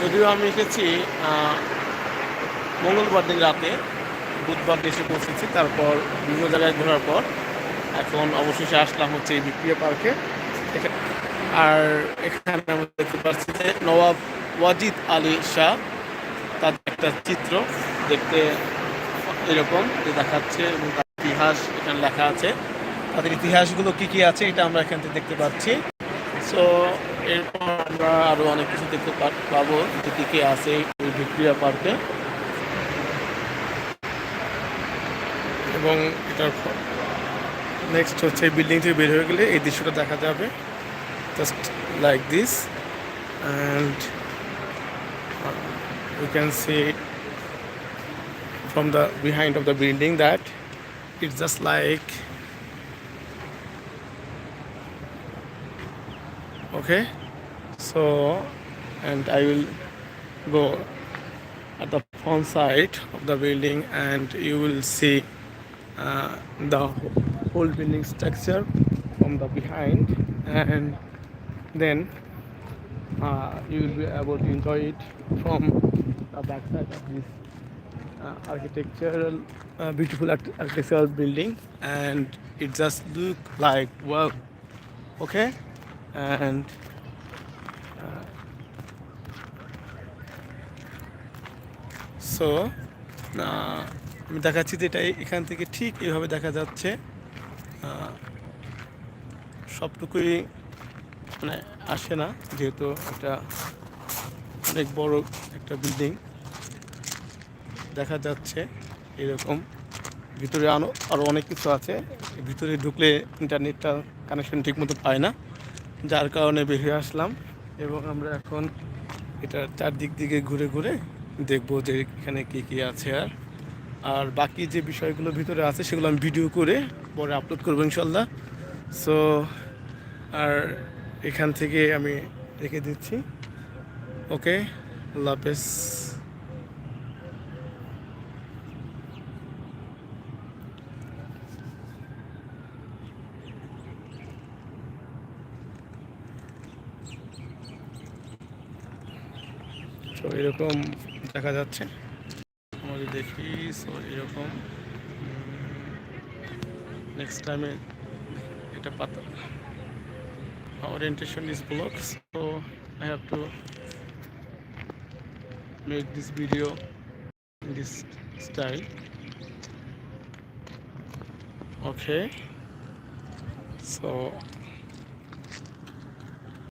যদিও আমি এসেছি মঙ্গলবার দিন রাতে, বুধবার দেশে পৌঁছেছি, তারপর বিভিন্ন জায়গায় ঘোরার পর এখন অবশেষে আসলাম হচ্ছে এই বিক্রিয়া পার্কে। আর এখানে আমরা দেখতে পাচ্ছি যে নবাব ওয়াজিদ আলী শাহ, তার একটা চিত্র দেখতে এরকম, যে দেখাচ্ছে এবং তার ইতিহাস এখানে লেখা আছে। তাদের ইতিহাসগুলো কি কি আছে, এটা আমরা এখান থেকে দেখতে পাচ্ছি। সো এরপর আমরা আরও অনেক কিছু দেখতে পাবো, যে কি কি আছে এই ভিক্টোরিয়া পার্কে। এবং এটার নেক্সট হচ্ছে এই বিল্ডিং থেকে বের হয়ে গেলে এই দৃশ্যটা দেখা যাবে। Just like this and you can see from the behind of the building that it's just like okay? So and i will go at the front side of the building and you will see uh, the whole building structure from the behind and then uh, you will be able to enjoy it from the backside of this uh, architectural, uh, beautiful architectural building, and it just look like wow, okay, and. uh, so আমি দেখাচ্ছি যে এটা এখান থেকে ঠিক এইভাবে দেখা যাচ্ছে আহ, সবটুকুই মানে আসে না যেহেতু এটা অনেক বড় একটা বিল্ডিং দেখা যাচ্ছে এরকম ভিতরে আরও অনেক কিছু আছে ভিতরে ঢুকলে ইন্টারনেটটা কানেকশন ঠিক মতো পায় না যার কারণে বেরিয়ে আসলাম এবং আমরা এখন এটা চারদিক দিকে ঘুরে ঘুরে দেখব যে এখানে কী কী আছে আর। আর বাকি যে বিষয়গুলো ভিতরে আছে সেগুলো আমি ভিডিও করে পরে আপলোড করব ইনশাল্লাহ সো আর এখান থেকে আমি রেখে দিচ্ছি। ওকে আল্লাহ হাফেজ। তো এরকম দেখা যাচ্ছে। আমি দেখি সো এরকম নেক্সট টাইমে এটা পাতা orientation is block so I have to make this video this style okay so